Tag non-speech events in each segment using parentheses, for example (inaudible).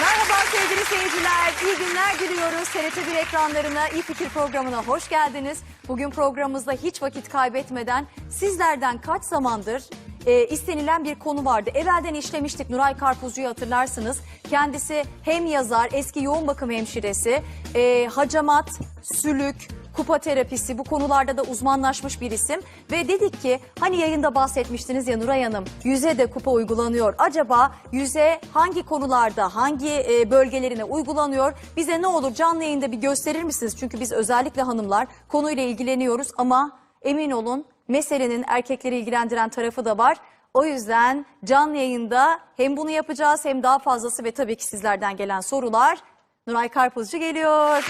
Merhaba sevgili seyirciler. İyi günler diliyoruz. TRT1 ekranlarına İyi Fikir programına hoş geldiniz. Bugün programımızda hiç vakit kaybetmeden sizlerden kaç zamandır e, istenilen bir konu vardı. Evvelden işlemiştik Nuray Karpuzcu'yu hatırlarsınız. Kendisi hem yazar, eski yoğun bakım hemşiresi, e, hacamat, sülük, kupa terapisi bu konularda da uzmanlaşmış bir isim. Ve dedik ki hani yayında bahsetmiştiniz ya Nuray Hanım yüze de kupa uygulanıyor. Acaba yüze hangi konularda hangi e, bölgelerine uygulanıyor? Bize ne olur canlı yayında bir gösterir misiniz? Çünkü biz özellikle hanımlar konuyla ilgileniyoruz ama emin olun meselenin erkekleri ilgilendiren tarafı da var. O yüzden canlı yayında hem bunu yapacağız hem daha fazlası ve tabii ki sizlerden gelen sorular. Nuray Karpuzcu geliyor.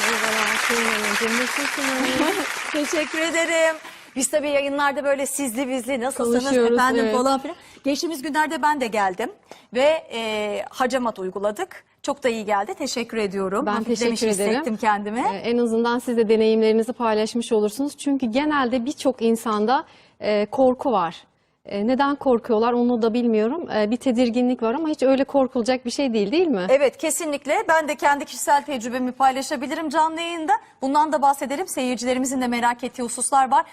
Merhabalar, Selin Hanımcığım. Nasılsınız? (laughs) Teşekkür ederim. Biz tabii yayınlarda böyle sizli bizli nasılsınız Konuşuyoruz, efendim evet. falan filan. Geçtiğimiz günlerde ben de geldim ve e, hacamat uyguladık. Çok da iyi geldi. Teşekkür ediyorum. Ben Hafiflemiş teşekkür ederim. hissettim kendimi. Ee, en azından siz de deneyimlerinizi paylaşmış olursunuz. Çünkü genelde birçok insanda e, korku var. E, neden korkuyorlar onu da bilmiyorum. E, bir tedirginlik var ama hiç öyle korkulacak bir şey değil değil mi? Evet kesinlikle. Ben de kendi kişisel tecrübemi paylaşabilirim canlı yayında. Bundan da bahsedelim. Seyircilerimizin de merak ettiği hususlar var.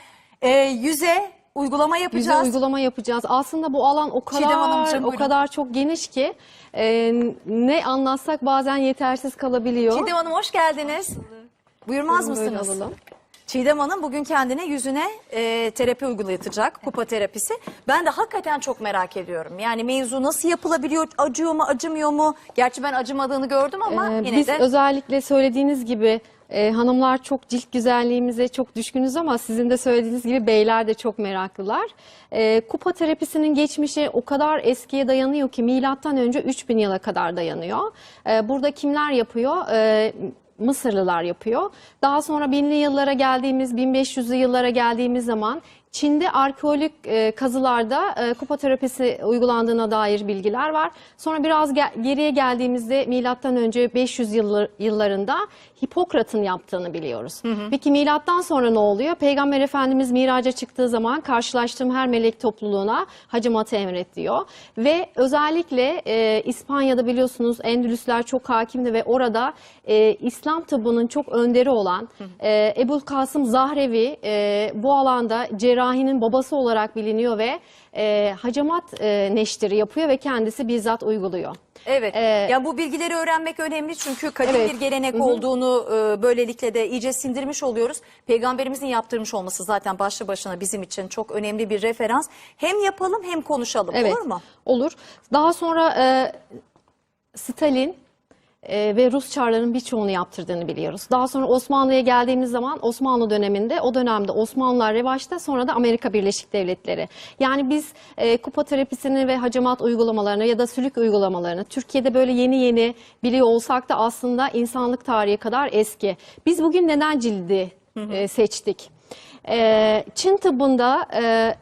E, yüze uygulama Yüze yapacağız. uygulama yapacağız. Aslında bu alan o kadar o buyurun. kadar çok geniş ki e, ne anlatsak bazen yetersiz kalabiliyor. Çiğdem Hanım hoş geldiniz. Buyurmaz Buyurun, mısınız? alalım. Çiğdem Hanım bugün kendine yüzüne e, terapi uygulayacak, kupa terapisi. Ben de hakikaten çok merak ediyorum. Yani mevzu nasıl yapılabiliyor, acıyor mu, acımıyor mu? Gerçi ben acımadığını gördüm ama Ee, yine Biz de... özellikle söylediğiniz gibi e, hanımlar çok cilt güzelliğimize çok düşkünüz ama sizin de söylediğiniz gibi beyler de çok meraklılar. E, kupa terapisinin geçmişi o kadar eskiye dayanıyor ki milattan önce 3000 yıla kadar dayanıyor. E, burada kimler yapıyor? E, Mısırlılar yapıyor. Daha sonra binli yıllara geldiğimiz, 1500'lü yıllara geldiğimiz zaman Çin'de arkeolojik e, kazılarda e, kupa terapisi uygulandığına dair bilgiler var. Sonra biraz ge- geriye geldiğimizde milattan önce 500 yıllar, yıllarında Hipokrat'ın yaptığını biliyoruz. Peki milattan sonra ne oluyor? Peygamber Efendimiz miraca çıktığı zaman karşılaştığım her melek topluluğuna hacamatı emret diyor. Ve özellikle e, İspanya'da biliyorsunuz Endülüsler çok hakimdi ve orada e, İslam tıbbının çok önderi olan e, Ebul Kasım Zahrevi e, bu alanda cerrahinin babası olarak biliniyor ve e, hacamat e, neştiri yapıyor ve kendisi bizzat uyguluyor. Evet. Ee, ya bu bilgileri öğrenmek önemli çünkü kadim Evet. bir gelenek olduğunu e, böylelikle de iyice sindirmiş oluyoruz. Peygamberimizin yaptırmış olması zaten başlı başına bizim için çok önemli bir referans. Hem yapalım hem konuşalım Evet. olur mu? Olur. Daha sonra e, Stalin e, ve Rus çarların birçoğunu yaptırdığını biliyoruz. Daha sonra Osmanlı'ya geldiğimiz zaman Osmanlı döneminde o dönemde Osmanlılar revaçta sonra da Amerika Birleşik Devletleri. Yani biz e, kupa terapisini ve hacamat uygulamalarını ya da sülük uygulamalarını Türkiye'de böyle yeni yeni biliyor olsak da aslında insanlık tarihi kadar eski. Biz bugün neden cildi e, seçtik? E, Çin tıbbında e,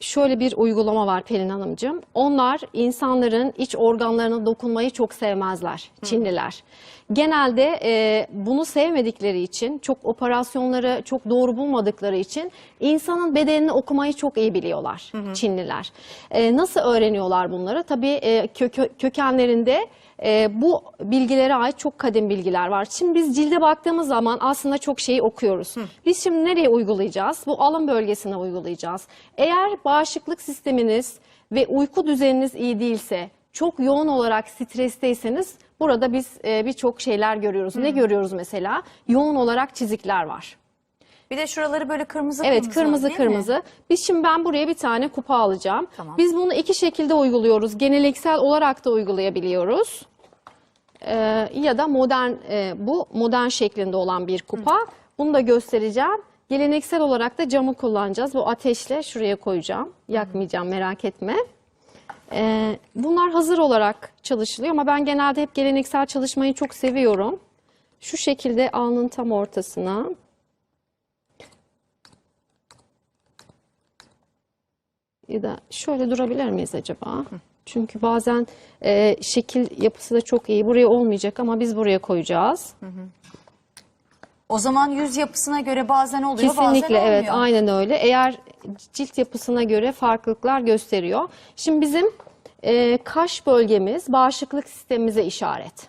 şöyle bir uygulama var Pelin Hanımcığım. Onlar insanların iç organlarına dokunmayı çok sevmezler Çinliler. Genelde e, bunu sevmedikleri için, çok operasyonları çok doğru bulmadıkları için insanın bedenini okumayı çok iyi biliyorlar Çinliler. E, nasıl öğreniyorlar bunları? Tabii e, kö- kökenlerinde e, bu bilgilere ait çok kadim bilgiler var. Şimdi biz cilde baktığımız zaman aslında çok şeyi okuyoruz. Biz şimdi nereye uygulayacağız? Bu alın bölgesine uygulayacağız. Eğer bağışıklık sisteminiz ve uyku düzeniniz iyi değilse, çok yoğun olarak stresteyseniz burada biz e, birçok şeyler görüyoruz. Ne görüyoruz mesela? Yoğun olarak çizikler var. Bir de şuraları böyle kırmızı Evet kırmızı değil mi? kırmızı. Biz şimdi ben buraya bir tane kupa alacağım. Tamam. Biz bunu iki şekilde uyguluyoruz. Geneliksel olarak da uygulayabiliyoruz. Ee, ya da modern e, bu modern şeklinde olan bir kupa. Bunu da göstereceğim. Geleneksel olarak da camı kullanacağız. Bu ateşle şuraya koyacağım. Yakmayacağım merak etme. Ee, bunlar hazır olarak çalışılıyor ama ben genelde hep geleneksel çalışmayı çok seviyorum. Şu şekilde alnın tam ortasına. Ya da şöyle durabilir miyiz acaba? Çünkü bazen e, şekil yapısı da çok iyi. Buraya olmayacak ama biz buraya koyacağız. O zaman yüz yapısına göre bazen oluyor Kesinlikle bazen olmuyor. evet aynen öyle. Eğer cilt yapısına göre farklılıklar gösteriyor. Şimdi bizim e, kaş bölgemiz bağışıklık sistemimize işaret.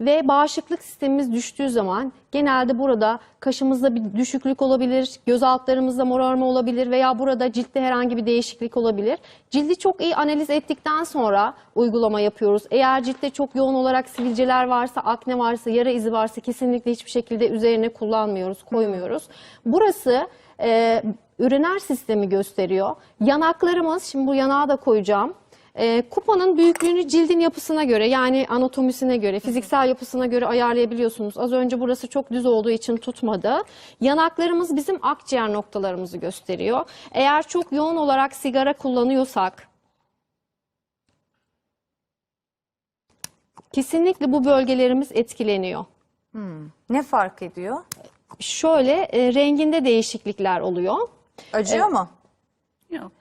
Ve bağışıklık sistemimiz düştüğü zaman genelde burada kaşımızda bir düşüklük olabilir, göz altlarımızda morarma olabilir veya burada ciltte herhangi bir değişiklik olabilir. Cildi çok iyi analiz ettikten sonra uygulama yapıyoruz. Eğer ciltte çok yoğun olarak sivilceler varsa, akne varsa, yara izi varsa kesinlikle hiçbir şekilde üzerine kullanmıyoruz, koymuyoruz. Burası e, üriner sistemi gösteriyor. Yanaklarımız, şimdi bu yanağı da koyacağım. E, kupanın büyüklüğünü cildin yapısına göre yani anatomisine göre, fiziksel yapısına göre ayarlayabiliyorsunuz. Az önce burası çok düz olduğu için tutmadı. Yanaklarımız bizim akciğer noktalarımızı gösteriyor. Eğer çok yoğun olarak sigara kullanıyorsak, kesinlikle bu bölgelerimiz etkileniyor. Ne fark ediyor? Şöyle e, renginde değişiklikler oluyor. Acıyor mu? Yok.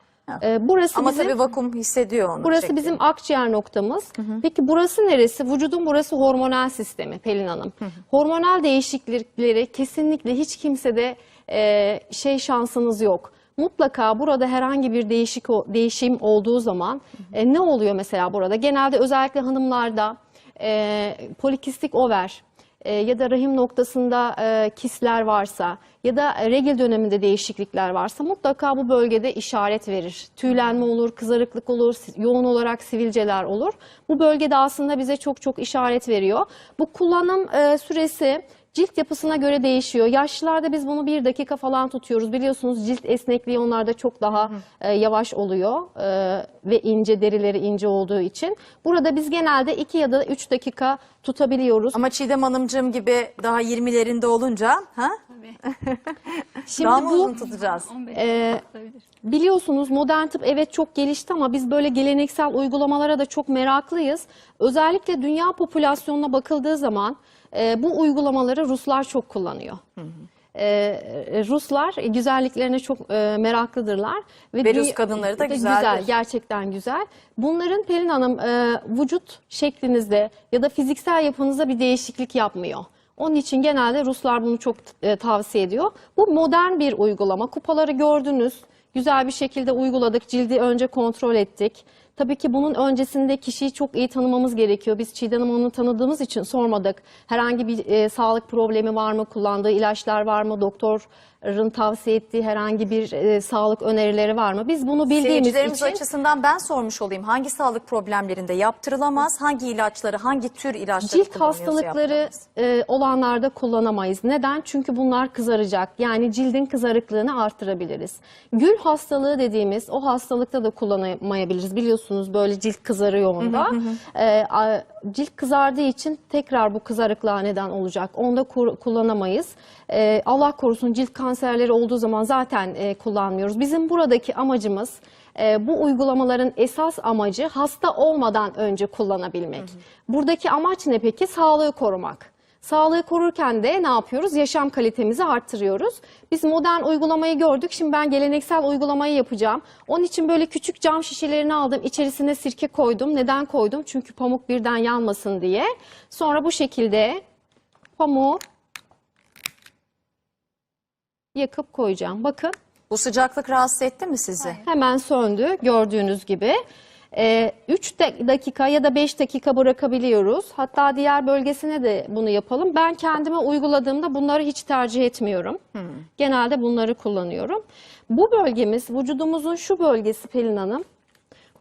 E, burası Ama bizim tabii vakum hissediyor onu. Burası çektiğinde. bizim akciğer noktamız. Peki burası neresi? Vücudun burası hormonal sistemi Pelin Hanım. Hormonal değişiklikleri kesinlikle hiç kimsede e, şey şansınız yok. Mutlaka burada herhangi bir değişik değişim olduğu zaman e, ne oluyor mesela burada? Genelde özellikle hanımlarda e, polikistik over e, ya da rahim noktasında e, kisler varsa ya da regl döneminde değişiklikler varsa mutlaka bu bölgede işaret verir. Tüylenme olur, kızarıklık olur, yoğun olarak sivilceler olur. Bu bölgede aslında bize çok çok işaret veriyor. Bu kullanım e, süresi cilt yapısına göre değişiyor. Yaşlılarda biz bunu bir dakika falan tutuyoruz. Biliyorsunuz cilt esnekliği onlarda çok daha e, yavaş oluyor e, ve ince derileri ince olduğu için. Burada biz genelde 2 ya da 3 dakika tutabiliyoruz. Ama Çiğdem Hanımcığım gibi daha 20'lerinde olunca ha? (laughs) Şimdi daha mı bu uzun tutacağız? 15 Ee. Biliyorsunuz modern tıp evet çok gelişti ama biz böyle geleneksel uygulamalara da çok meraklıyız. Özellikle dünya popülasyonuna bakıldığı zaman e, bu uygulamaları Ruslar çok kullanıyor. E, Ruslar güzelliklerine çok e, meraklıdırlar Ve dü- Rus kadınları da de güzeldir. güzel, gerçekten güzel. Bunların Pelin Hanım e, vücut şeklinizde ya da fiziksel yapınızda bir değişiklik yapmıyor. Onun için genelde Ruslar bunu çok e, tavsiye ediyor. Bu modern bir uygulama. Kupaları gördünüz. Güzel bir şekilde uyguladık. Cildi önce kontrol ettik. Tabii ki bunun öncesinde kişiyi çok iyi tanımamız gerekiyor. Biz Çiğdem Hanım'ı tanıdığımız için sormadık. Herhangi bir e, sağlık problemi var mı? Kullandığı ilaçlar var mı? Doktorun tavsiye ettiği herhangi bir e, sağlık önerileri var mı? Biz bunu bildiğimiz için... açısından ben sormuş olayım. Hangi sağlık problemlerinde yaptırılamaz? Hangi ilaçları, hangi tür ilaçları Cilt hastalıkları e, olanlarda kullanamayız. Neden? Çünkü bunlar kızaracak. Yani cildin kızarıklığını artırabiliriz. Gül hastalığı dediğimiz o hastalıkta da kullanamayabiliriz. Biliyorsunuz böyle cilt kızarıyor onda. E, a- cilt kızardığı için tekrar bu kızarıklığa neden olacak. Onda kur- kullanamayız. E, Allah korusun cilt kanserleri olduğu zaman zaten e, kullanmıyoruz. Bizim buradaki amacımız e, bu uygulamaların esas amacı hasta olmadan önce kullanabilmek. Buradaki amaç ne peki? Sağlığı korumak. Sağlığı korurken de ne yapıyoruz? Yaşam kalitemizi arttırıyoruz. Biz modern uygulamayı gördük. Şimdi ben geleneksel uygulamayı yapacağım. Onun için böyle küçük cam şişelerini aldım. İçerisine sirke koydum. Neden koydum? Çünkü pamuk birden yanmasın diye. Sonra bu şekilde pamuğu yakıp koyacağım. Bakın. Bu sıcaklık rahatsız etti mi sizi? Hemen söndü gördüğünüz gibi. 3 dakika ya da 5 dakika bırakabiliyoruz. Hatta diğer bölgesine de bunu yapalım. Ben kendime uyguladığımda bunları hiç tercih etmiyorum. Genelde bunları kullanıyorum. Bu bölgemiz vücudumuzun şu bölgesi Pelin Hanım.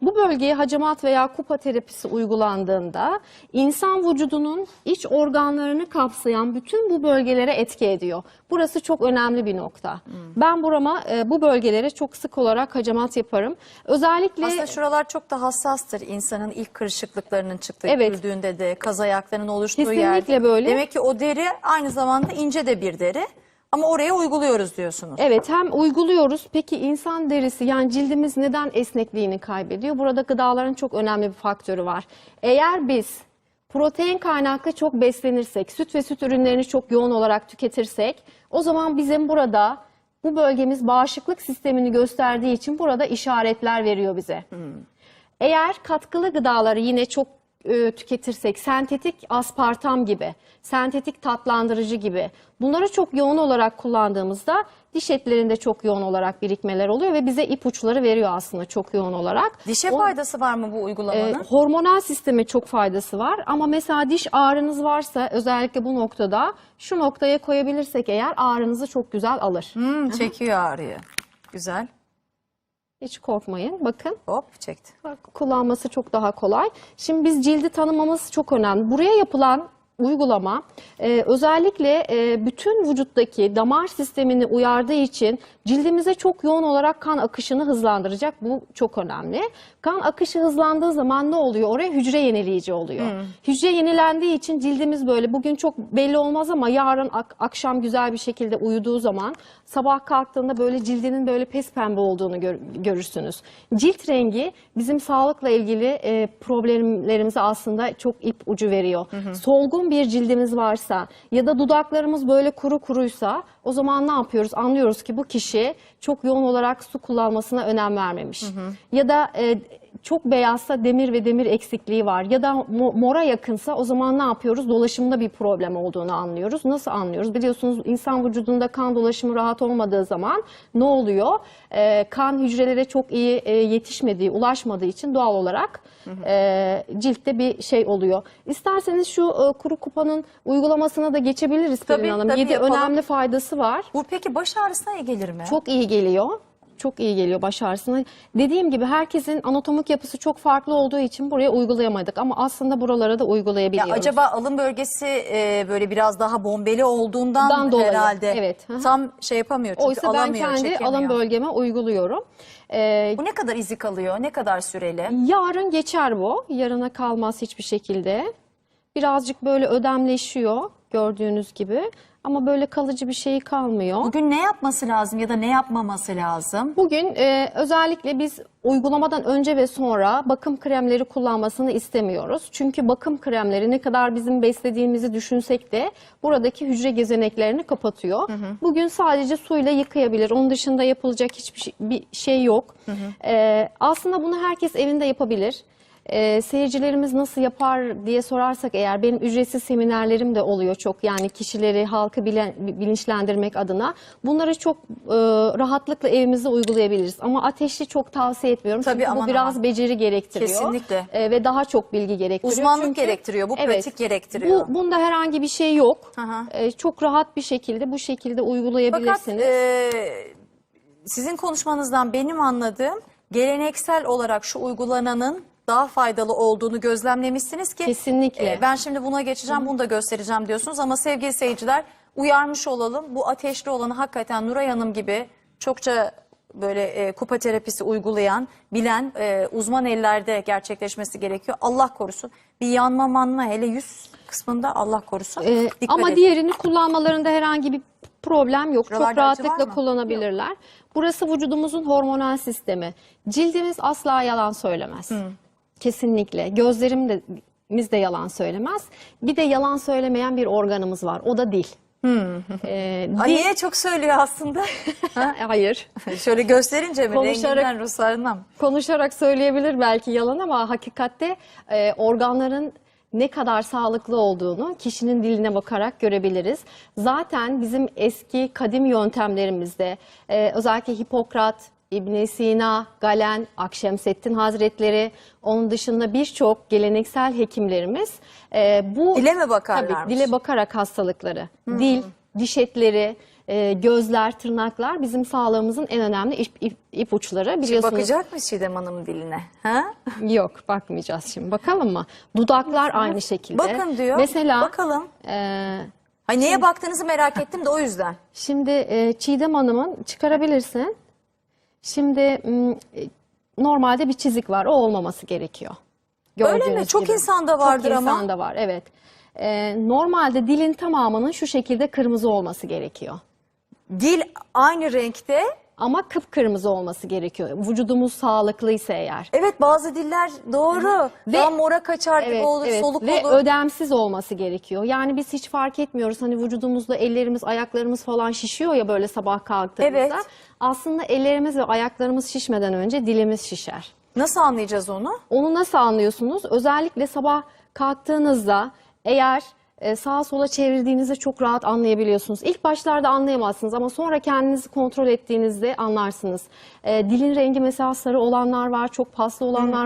Bu bölgeye hacamat veya kupa terapisi uygulandığında insan vücudunun iç organlarını kapsayan bütün bu bölgelere etki ediyor. Burası çok önemli bir nokta. Ben burama e, bu bölgelere çok sık olarak hacamat yaparım. Özellikle Aslında şuralar çok da hassastır insanın ilk kırışıklıklarının çıktığı, Evet. güldüğünde de kaz ayaklarının oluştuğu Kesinlikle yerde. böyle. Demek ki o deri aynı zamanda ince de bir deri ama oraya uyguluyoruz diyorsunuz. Evet hem uyguluyoruz. Peki insan derisi yani cildimiz neden esnekliğini kaybediyor? Burada gıdaların çok önemli bir faktörü var. Eğer biz protein kaynaklı çok beslenirsek, süt ve süt ürünlerini çok yoğun olarak tüketirsek o zaman bizim burada bu bölgemiz bağışıklık sistemini gösterdiği için burada işaretler veriyor bize. Eğer katkılı gıdaları yine çok e, tüketirsek, sentetik aspartam gibi, sentetik tatlandırıcı gibi bunları çok yoğun olarak kullandığımızda diş etlerinde çok yoğun olarak birikmeler oluyor ve bize ipuçları veriyor aslında çok yoğun olarak. Dişe O- faydası var mı bu uygulamanın? e, hormonal sisteme çok faydası var ama mesela diş ağrınız varsa özellikle bu noktada şu noktaya koyabilirsek eğer ağrınızı çok güzel alır. Hmm, çekiyor ağrıyı. Güzel. Hiç korkmayın bakın. Hop çekti. kullanması çok daha kolay. Şimdi biz cildi tanımamız çok önemli. Buraya yapılan uygulama e, özellikle e, bütün vücuttaki damar sistemini uyardığı için cildimize çok yoğun olarak kan akışını hızlandıracak. Bu çok önemli. Kan akışı hızlandığı zaman ne oluyor? Oraya hücre yenileyici oluyor. Hücre yenilendiği için cildimiz böyle bugün çok belli olmaz ama yarın ak- akşam güzel bir şekilde uyuduğu zaman sabah kalktığında böyle cildinin böyle pes pembe olduğunu gör- görürsünüz. Cilt rengi bizim sağlıkla ilgili e, problemlerimize aslında çok ip ucu veriyor. Solgun bir cildimiz varsa ya da dudaklarımız böyle kuru kuruysa o zaman ne yapıyoruz? Anlıyoruz ki bu kişi çok yoğun olarak su kullanmasına önem vermemiş. Ya da e, çok beyazsa demir ve demir eksikliği var ya da mo- mora yakınsa o zaman ne yapıyoruz? Dolaşımda bir problem olduğunu anlıyoruz. Nasıl anlıyoruz? Biliyorsunuz insan vücudunda kan dolaşımı rahat olmadığı zaman ne oluyor? Ee, kan hücrelere çok iyi e, yetişmediği, ulaşmadığı için doğal olarak e, ciltte bir şey oluyor. İsterseniz şu e, kuru kupanın uygulamasına da geçebiliriz Tabii, Pelin Hanım. tabii, 7 yapalım. önemli faydası var. Bu peki baş ağrısına iyi gelir mi? Çok iyi geliyor. Çok iyi geliyor baş ağrısına. Dediğim gibi herkesin anatomik yapısı çok farklı olduğu için buraya uygulayamadık ama aslında buralara da Ya uygulayabiliyoruz. acaba alın bölgesi e, böyle biraz daha bombeli olduğundan Dan dolayı, herhalde evet. Tam şey yapamıyor çünkü Oysa ben kendi çekemiyor. alın bölgeme uyguluyorum. Ee, Bu ne kadar izi kalıyor? Ne kadar süreli? yarın geçer bu. Yarına kalmaz hiçbir şekilde. Birazcık böyle ödemleşiyor gördüğünüz gibi. Ama böyle kalıcı bir şey kalmıyor. Bugün ne yapması lazım ya da ne yapmaması lazım? Bugün e, özellikle biz uygulamadan önce ve sonra bakım kremleri kullanmasını istemiyoruz. Çünkü bakım kremleri ne kadar bizim beslediğimizi düşünsek de buradaki hücre gezeneklerini kapatıyor. Bugün sadece suyla yıkayabilir. Onun dışında yapılacak hiçbir şey, bir şey yok. E, aslında bunu herkes evinde yapabilir. E, seyircilerimiz nasıl yapar diye sorarsak eğer benim ücretsiz seminerlerim de oluyor çok yani kişileri halkı bilen, bilinçlendirmek adına bunları çok e, rahatlıkla evimizde uygulayabiliriz ama ateşli çok tavsiye etmiyorum Tabii, çünkü aman bu biraz aman. beceri gerektiriyor Kesinlikle. E, ve daha çok bilgi gerektiriyor. Uzmanlık Çünkü- gerektiriyor, bu Evet, pratik gerektiriyor. Bu, bunda herhangi bir şey yok. Aha. E, çok rahat bir şekilde bu şekilde Fakat uygulayabilirsiniz. e, sizin konuşmanızdan benim anladığım geleneksel olarak şu uygulananın daha faydalı olduğunu gözlemlemişsiniz ki Kesinlikle. e, ben şimdi buna geçeceğim bunu da göstereceğim diyorsunuz ama sevgili seyirciler uyarmış olalım bu ateşli olanı hakikaten Nuray Hanım gibi çokça böyle e, kupa terapisi uygulayan bilen e, uzman ellerde gerçekleşmesi gerekiyor Allah korusun bir yanma manma hele yüz kısmında Allah korusun Ee, Dikkat ama edin. diğerini kullanmalarında herhangi bir problem yok. Buralarda Çok rahatlıkla kullanabilirler. Burası vücudumuzun hormonal sistemi. Cildimiz asla yalan söylemez. Kesinlikle. Gözlerimiz de yalan söylemez. Bir de yalan söylemeyen bir organımız var. O da dil. Ee, dil- Aliye çok söylüyor aslında. (laughs) Hayır. Şöyle gösterince mi? Konuşarak- Renginden, ruhsarından konuşarak söyleyebilir belki yalan ama hakikatte e, organların ne kadar sağlıklı olduğunu kişinin diline bakarak görebiliriz. Zaten bizim eski kadim yöntemlerimizde e, özellikle Hipokrat, İbn Sina, Galen, Akşemseddin Hazretleri, onun dışında birçok geleneksel hekimlerimiz e, bu Dile mi bakarlarmış? Tabii, dile bakarak hastalıkları, dil, diş etleri, e, gözler, tırnaklar bizim sağlığımızın en önemli ip, ip- ipuçları. Biliyorsunuz Bakacak mı Çiğdem Hanım'ın diline? Ha? Yok bakmayacağız şimdi. Bakalım mı? Dudaklar aynı şekilde. Bakın diyor. Mesela Bakalım. e, Ay neye baktığınızı merak ettim de o yüzden. şimdi e, Çiğdem Hanım'ın çıkarabilirsin. Şimdi e, normalde bir çizik var. O olmaması gerekiyor. Öyle mi? Gördüğünüz Çok gibi. insanda vardır Çok ama. insanda var evet. E, normalde dilin tamamının şu şekilde kırmızı olması gerekiyor. Dil aynı renkte. Ama kıpkırmızı olması gerekiyor. Vücudumuz sağlıklıysa eğer. Evet bazı diller doğru. Ve- Daha mora kaçar gibi olur, soluk ve olur. ödemsiz olması gerekiyor. Yani biz hiç fark etmiyoruz. Hani vücudumuzda ellerimiz, ayaklarımız falan şişiyor ya böyle sabah kalktığımızda. Evet. Aslında ellerimiz ve ayaklarımız şişmeden önce dilimiz şişer. Nasıl anlayacağız onu? Onu nasıl anlıyorsunuz? Özellikle sabah kalktığınızda eğer sağa sola çevrildiğinizde çok rahat anlayabiliyorsunuz. İlk başlarda anlayamazsınız ama sonra kendinizi kontrol ettiğinizde anlarsınız. E, dilin rengi mesela sarı olanlar var, çok paslı olanlar var.